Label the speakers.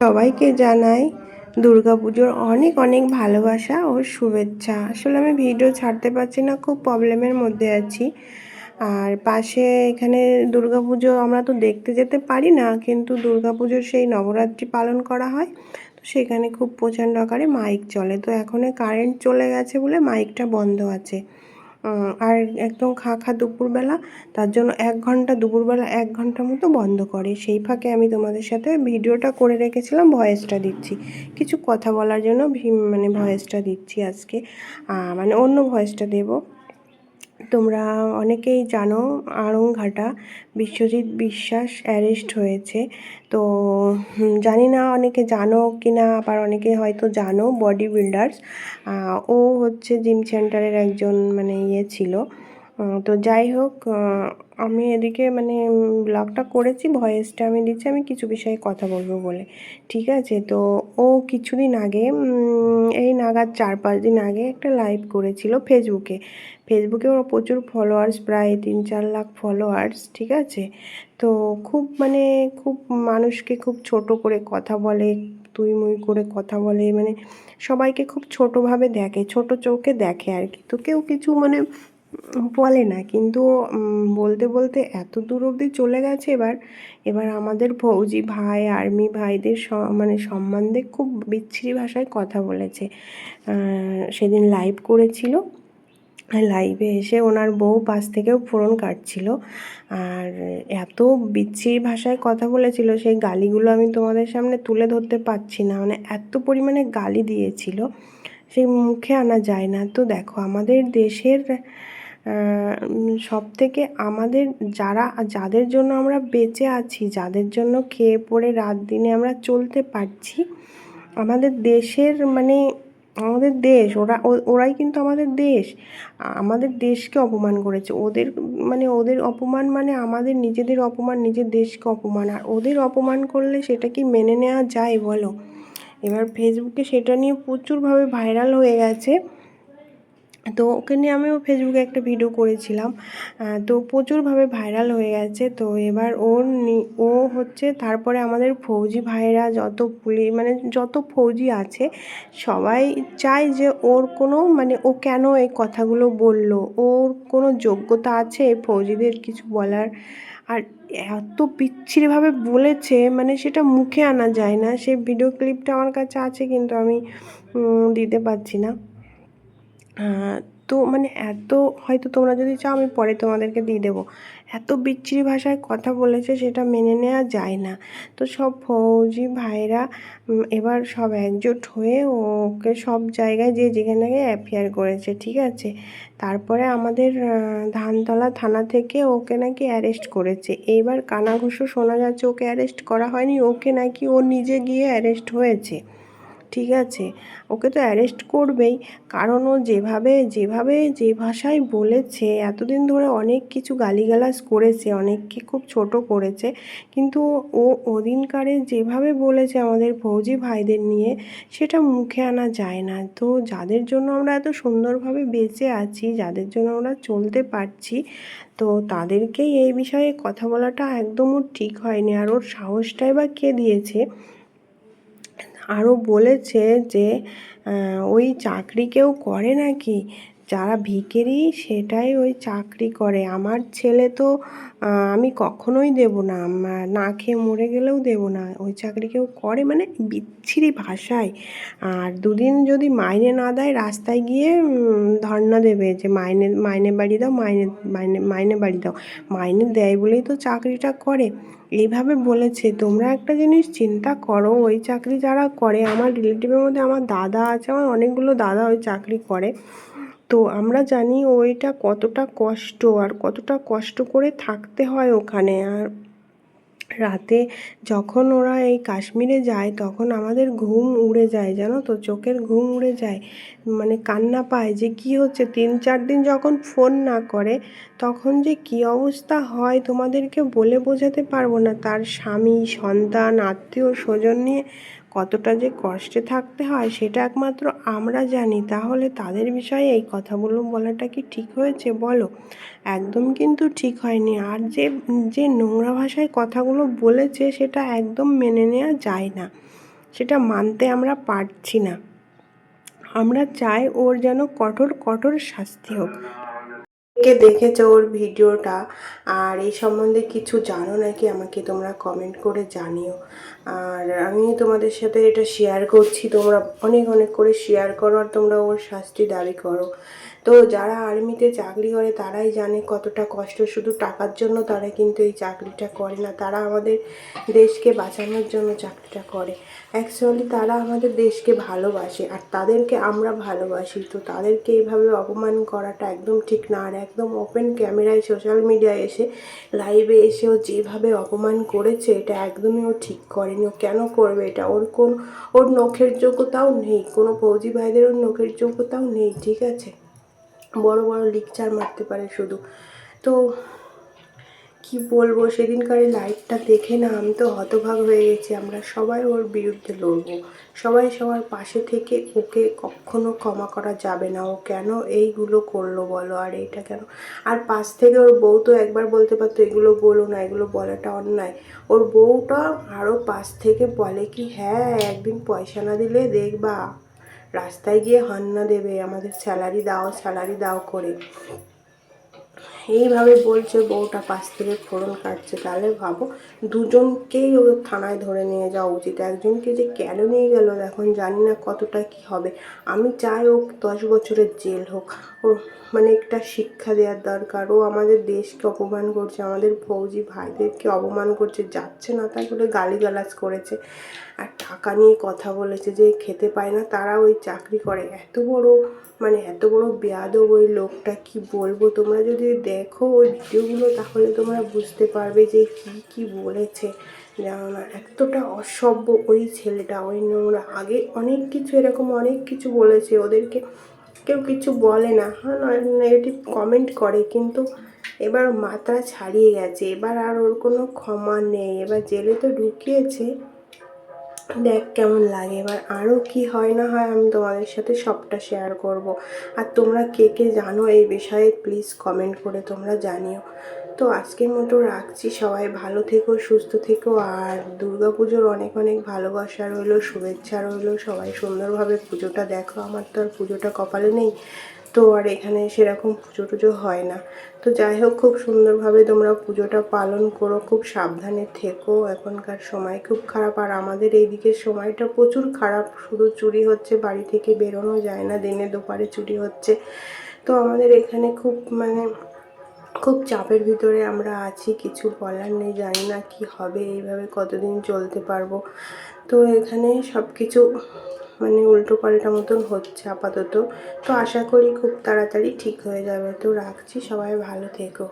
Speaker 1: সবাইকে জানাই দুর্গাপুজোর অনেক অনেক ভালোবাসা ও শুভেচ্ছা। আসলে আমি ভিডিও ছাড়তে পারছি না, খুব প্রবলেমের মধ্যে আছি। আর পাশে এখানে দুর্গা পুজো আমরা তো দেখতে যেতে পারি না, কিন্তু দুর্গা পুজোর সেই নবরাত্রি পালন করা হয়। তো সেখানে খুব প্রচণ্ড আকারে মাইক চলে। তো এখন কারেন্ট চলে গেছে বলে মাইকটা বন্ধ আছে। আর একদম খা খা দুপুরবেলা, তার জন্য এক ঘণ্টা, দুপুরবেলা এক ঘণ্টা মতো বন্ধ করে। সেই ফাঁকে আমি তোমাদের সাথে ভিডিওটা করে রেখেছিলাম, ভয়েসটা দিচ্ছি। কিছু কথা বলার জন্য মানে ভয়েসটা দিচ্ছি আজকে। মানে অন্য ভয়েসটা দেবো। তোমরা অনেকেই জানো আড়ংঘাটা বিশ্বজিৎ বিশ্বাস অ্যারেস্ট হয়েছে। তো জানি না অনেকে জানো কি না আবার অনেকে হয়তো জানো বডি বিল্ডার্স ও হচ্ছে জিম সেন্টারের একজন মানে ইয়ে ছিল। তো যাই হোক আমি এদিকে মানে ব্লগটা করেছি ভয়েসটা আমি দিচ্ছি, আমি কিছু বিষয়ে কথা বলব বলে। ঠিক আছে? তো ও কিছুদিন আগে এই নাগাদ চার পাঁচ দিন আগে একটা লাইভ করেছিল ফেসবুকে ফেসবুকে ওর প্রচুর ফলোয়ার্স প্রায় তিন চার লাখ ফলোয়ার্স ঠিক আছে? তো খুব মানে খুব মানুষকে খুব ছোট করে কথা বলে, তুই মুই করে কথা বলে মানে সবাইকে খুব ছোটোভাবে দেখে, ছোট চোখে দেখে আর কি। তো কেউ কিছু মানে বলে না, কিন্তু বলতে বলতে এত দূর অবধি চলে গেছে এবার। এবার আমাদের ফৌজি ভাই, আর্মি ভাইদের মানে সম্বন্ধে খুব বিচ্ছিরি ভাষায় কথা বলেছে। সেদিন লাইভ করেছিল। লাইভে এসে ওনার বউ পাশ থেকেও ফোরন কাটছিল। আর এত বিচ্ছিরি ভাষায় কথা বলেছিল, সেই গালিগুলো আমি তোমাদের সামনে তুলে ধরতে পারছি না। মানে এত পরিমাণে গালি দিয়েছিল, সেই মুখে আনা যায় না। তো দেখো, আমাদের দেশের সব থেকে আমাদের যারা, যাদের জন্য আমরা বেঁচে আছি, যাদের জন্য খেয়ে পড়ে রাত দিনে আমরা চলতে পারছি, আমাদের দেশের মানে আমাদের দেশ, ওরা ওরাই কিন্তু আমাদের দেশ। আমাদের দেশকে অপমান করেছে। ওদের মানে ওদের অপমান মানে আমাদের নিজেদের অপমান, নিজের দেশকে অপমান। আর ওদের অপমান করলে সেটা কি মেনে নেওয়া যায় বলো? এবার ফেসবুকে সেটা নিয়ে প্রচুরভাবে ভাইরাল হয়ে গেছে। তো ওকে নিয়ে আমিও ফেসবুকে একটা ভিডিও করেছিলাম। তো প্রচুরভাবে ভাইরাল হয়ে গেছে। তো এবার ওর ও হচ্ছে তারপরে আমাদের ফৌজি ভাইরা যত পুলি মানে যত ফৌজি আছে, সবাই চায় যে ওর কোনো মানে ও কেন এই কথাগুলো বলল? ওর কোনো যোগ্যতা আছে ফৌজিদের কিছু বলার? আর এত বিচ্ছিরিভাবে বলেছে মানে সেটা মুখে আনা যায় না। সেই ভিডিও ক্লিপটা আমার কাছে আছে, কিন্তু আমি দিতে পারছি না। তো মানে এত, হয়তো তোমরা যদি চাও আমি পরে তোমাদেরকে দিয়ে দেবো। এত বিচ্ছিরি ভাষায় কথা বলেছে সেটা মেনে নেওয়া যায় না। তো সব ফৌজি ভাইরা এবার সব একজোট হয়ে ওকে সব জায়গায় যে যেখানে অ্যাফেয়ার করেছে, ঠিক আছে? তারপরে আমাদের ধানতলা থানা থেকে ওকে নাকি অ্যারেস্ট করেছে। এইবার কানাঘুষো শোনা যাচ্ছে ওকে অ্যারেস্ট করা হয়নি, ওকে নাকি ও নিজে গিয়ে অ্যারেস্ট হয়েছে। ঠিক আছে? ওকে তো অ্যারেস্ট করবেই। কারণ ও যেভাবে যেভাবে, যে ভাষায় বলেছে, এতদিন ধরে অনেক কিছু গালিগালাজ করেছে, অনেককে খুব ছোট করেছে। কিন্তু ও ওদিনকারে যেভাবে বলেছে আমাদের ফৌজি ভাইদের নিয়ে, সেটা মুখে আনা যায় না। তো যাদের জন্য আমরা এত সুন্দরভাবে বেঁচে আছি, যাদের জন্য আমরা চলতে পারছি, তো তাদেরকেই এই বিষয়ে কথা বলাটা একদমও ঠিক হয়নি। আর ওর সাহসটাই বা কে দিয়েছে? আরও বলেছে যে ওই চাকরি কেউ করে নাকি? যারা ভিকেরি সেটাই ওই চাকরি করে। আমার ছেলে তো আমি কখনোই দেব না। না খেয়ে মরে গেলেও দেব না। ওই চাকরি কেউ করে মানে বিচ্ছিরি ভাষায়। আর দুদিন যদি মাইনে না দেয়, রাস্তায় গিয়ে ধর্না দেবে যে মাইনে মাইনে বাড়ি দাও, মাইনে মাইনে মাইনে বাড়ি দাও। মাইনে দেয় বলেই তো চাকরিটা করে। এইভাবে বলেছে। তোমরা একটা জিনিস চিন্তা করো, ওই চাকরি যারা করে, আমার রিলেটিভের মধ্যে আমার দাদা আছে, আমার অনেকগুলো দাদা ওই চাকরি করে। তো আমরা জানি ওইটা কতটা কষ্ট আর কতটা কষ্ট করে থাকতে হয় ওখানে। আর রাতে যখন ওরা এই কাশ্মীরে যায়, তখন আমাদের ঘুম উড়ে যায়, জানো তো? চোখের ঘুম উড়ে যায়। মানে কান্না পায় যে কি হচ্ছে? তিন চার দিন যখন ফোন না করে, তখন যে কি অবস্থা হয় তোমাদেরকে বলে বোঝাতে পারব না। তার স্বামী, সন্তান আত্মীয় স্বজন নিয়ে কতটা যে কষ্টে থাকতে হয় সেটা একমাত্র আমরা জানি। তাহলে তাদের বিষয়ে এই কথাগুলো বলাটা কি ঠিক হয়েছে বলো? একদম কিন্তু ঠিক হয়নি। আর যে যে নোংরা ভাষায় কথাগুলো বলেছে সেটা একদম মেনে নেওয়া যায় না। সেটা মানতে আমরা পারছি না। আমরা চাই ওর যেন কঠোর কঠোর শাস্তি হোক। কে দেখেছ ওর ভিডিওটা? আর এই সম্বন্ধে কিছু জানো নাকি? আমাকে তোমরা কমেন্ট করে জানিও। আর আমি তোমাদের সাথে এটা শেয়ার করছি, তোমরা অনেক অনেক করে শেয়ার করো আর তোমরা ওর শাস্তি দাবি করো। তো যারা আর্মিতে চাকরি করে, তারাই জানে কতটা কষ্ট। শুধু টাকার জন্য তারা কিন্তু এই চাকরিটা করে না, তারা আমাদের দেশকে বাঁচানোর জন্য চাকরিটা করে। অ্যাকচুয়ালি তারা আমাদের দেশকে ভালোবাসে আর তাদেরকে আমরা ভালোবাসি। তো তাদেরকে এইভাবে অপমান করাটা একদম ঠিক না। আর একদম ওপেন ক্যামেরায় সোশ্যাল মিডিয়ায় এসে লাইভে এসেও যেভাবে অপমান করেছে, এটা একদমই ও ঠিক করেনি ও কেন করবে? এটা ওর কোন, ওর নখের যোগ্যতাও নেই। কোনো ফৌজি ভাইদের ওর নখের যোগ্যতাও নেই, ঠিক আছে? বড় বড় লিকচার মারতে পারে শুধু। তো কি বলব? সেদিনকার লাইভটা দেখে না আমি তো হতভাগ হয়ে গেছি। আমরা সবাই ওর বিরুদ্ধে লড়বো। সবাই সবার পাশে থেকে ওকে কখনো ক্ষমা করা যাবে না। ও কেন এইগুলো করল বলো? আর এইটা কেন? আর পাশ থেকে ওর বউ তো একবার বলতে পারতো, এগুলো বলো না, এগুলো বলাটা অন্যায়। ওর বউটা আরও পাশ থেকে বলে কি হ্যাঁ একদিন পয়সা না দিলে দেখবা। রাস্তায় গিয়ে হান্না দেবে। আমাদের স্যালারি দাও স্যালারি দাও করে। এইভাবে বলছে, বউটা পাশ থেকে ফোড়ন কাটছে, তাহলে ভাবো দুজনকেই ও থানায় ধরে নিয়ে যাওয়া উচিত। একজনকে যে কেন নিয়ে গেল, এখন জানি না কতটা কি হবে। আমি চাই ও দশ বছরের জেল হোক। ও মানে একটা শিক্ষা দেওয়ার দরকার। ও আমাদের দেশকে অপমান করছে, আমাদের ফৌজি ভাইদেরকে অপমান করছে, যাচ্ছে না তাই বলে গালিগালাজ করেছে। আর টাকা নিয়ে কথা বলেছে যে খেতে পায় না, তারা ওই চাকরি করে। এত বড় মানে এত বড় বেয়াদব ওই লোকটা, কি বলব? তোমরা যদি দেখো ভিডিওগুলো তাহলে তোমরা বুঝতে পারবে যে কি কি বলেছে। না, এতটা অসভ্য ওই ছেলেটা, ওই নোংরা। আগে অনেক কিছু, এরকম অনেক কিছু বলেছে ওদেরকে। কেউ কিছু বলে না। হ্যাঁ নেগেটিভ কমেন্ট করে, কিন্তু এবার মাত্রা ছাড়িয়ে গেছে। এবার আর ওর কোনো ক্ষমা নেই। এবার জেলে তো ঢুকিয়েছে। দেখ কেমন লাগে। এবার আরও কি হয় না হয় আমি তোমাদের সাথে সবটা শেয়ার করব। আর তোমরা কে কে জানো এই বিষয়ে প্লিজ কমেন্ট করে তোমরা জানিও। তো আজকের মতো রাখছি। সবাই ভালো থেকো, সুস্থ থেকো। আর দুর্গা পুজোর অনেক অনেক ভালোবাসা রইল, শুভেচ্ছা রইল। সবাই সুন্দরভাবে পুজোটা দেখো। আমার তো আর পুজোটা কপালে নেই। তো আর এখানে সেরকম পুজো টুজো হয় না। তো যাই হোক, খুব সুন্দরভাবে তোমরা পুজোটা পালন করো, খুব সাবধানে থেকো। এখনকার সময় খুব খারাপ, আর আমাদের এইদিকে সময়টা প্রচুর খারাপ। শুধু চুরি হচ্ছে, বাড়ি থেকে বেরোনো যায় না, দিনে দুপারে চুরি হচ্ছে। তো আমাদের এখানে খুব মানে খুব চাপের ভিতরে আমরা আছি, কিছু বলার নেই, জানি না কি হবে, এইভাবে কতদিন চলতে পারব। তো এখানে সব কিছু মানে উল্টো পাল্টা মতন হচ্ছে আপাতত। তো আশা করি খুব তাড়াতাড়ি ঠিক হয়ে যাবে। তো রাখছি, সবাই ভালো থেকো।